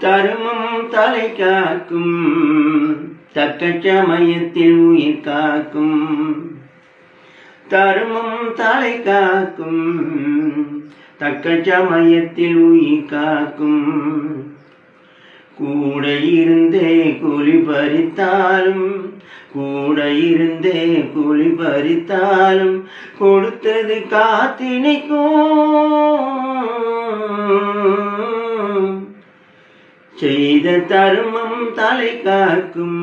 தருமம் தலை காக்கும் தக்க சமயத்தில் உயிர் காக்கும். தருமம் தலை காக்கும் தக்க சமயத்தில் உயிர் காக்கும். கூட இருந்தே கூலி பறித்தாலும் கூட இருந்தே கூலி பறித்தாலும் கொடுத்தது காத்தினைக்கும் செய்த தர்மம் தலை காக்கும்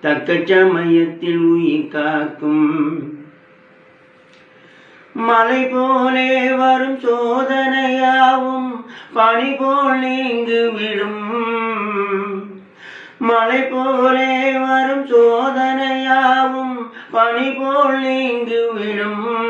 தக்க சமயத்தில் உயிர் காக்கும். மலை போலே வரும் சோதனையாவும் பனி போல் நீங்கு விடும். மலை போலே வரும் சோதனையாவும் பனி போல் நீங்கு விடும்.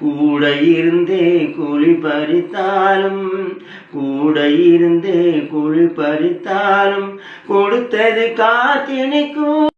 கூட இருந்தே குழி பறித்தாலும் கூட இருந்தே குழி பறித்தாலும் கொடுத்தது காத்தினிக்கும்